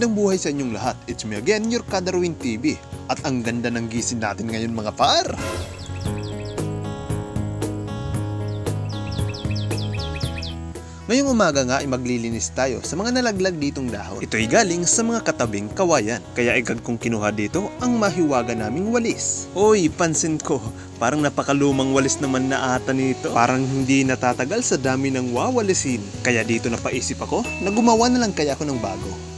Magandang buhay sa inyong lahat. It's me again, your Kadarwin TV. At ang ganda ng gising natin ngayon mga par. Ngayong umaga nga ay maglilinis tayo sa mga nalaglag ditong dahon. Ito ay galing sa mga katabing kawayan. Kaya agad kong kinuha dito ang mahiwaga naming walis. Oy, pansin ko, parang napakalumang walis naman na ata nito. Parang hindi natatagal sa dami ng wawalisin. Kaya dito napaisip ako na gumawa na lang kaya ako ng bago.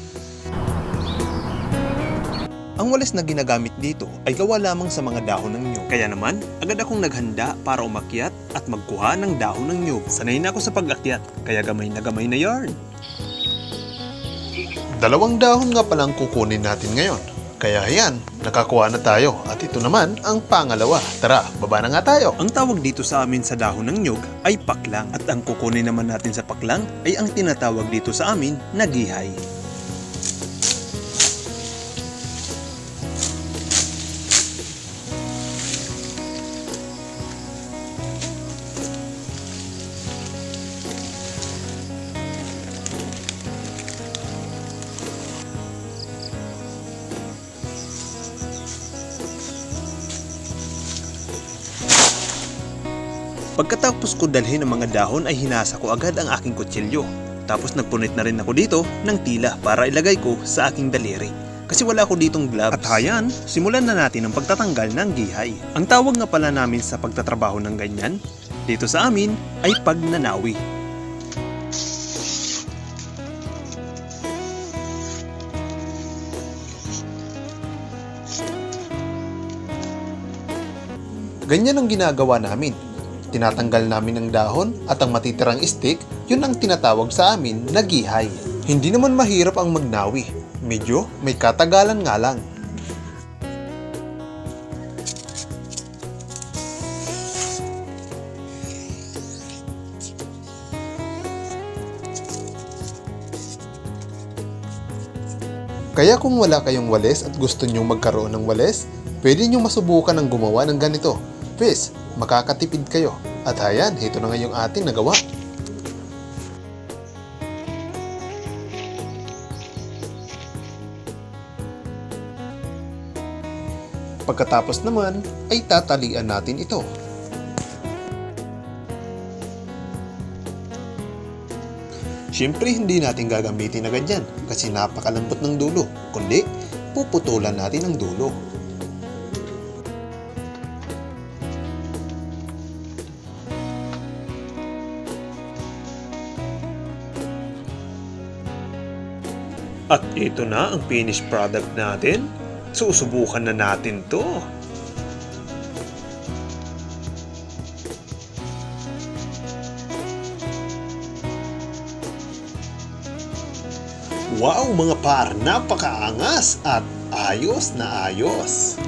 Ang walis na ginagamit dito ay gawa lamang sa mga dahon ng nyug. Kaya naman, agad akong naghanda para umakyat at magkuha ng dahon ng nyug. Sanay na ako sa pag-akyat, kaya gamay na gamay na yarn. Dalawang dahon nga palang kukunin natin ngayon. Kaya yan, nakakuha na tayo at ito naman ang pangalawa. Tara, baba na nga tayo. Ang tawag dito sa amin sa dahon ng nyug ay paklang at ang kukunin naman natin sa paklang ay ang tinatawag dito sa amin na gihay. Pagkatapos ko dalhin ang mga dahon ay hinasa ko agad ang aking kutsilyo. Tapos nagpunit na rin ako dito ng tila para ilagay ko sa aking daliri. Kasi wala ko ditong gloves. At hayan, simulan na natin ang pagtatanggal ng gihay. Ang tawag nga pala namin sa pagtatrabaho ng ganyan, dito sa amin ay pagnanawi. Ganyan ang ginagawa namin. Tinatanggal namin ang dahon at ang matitirang stick, yun ang tinatawag sa amin na gihay. Hindi naman mahirap ang magnawi. Medyo may katagalan nga lang. Kaya kung wala kayong walis at gusto nyong magkaroon ng walis, pwede nyong masubukan ng gumawa ng ganito. Please, makakatipid kayo. At hayan, ito na nga yung ating nagawa. Pagkatapos naman, ay tatalian natin ito. Siyempre hindi natin gagamitin agad yan kasi napakalambot ng dulo, kundi puputulan natin ang dulo. At ito na ang finished product natin. Susubukan na natin to. Wow mga par, napakaangas at ayos na ayos.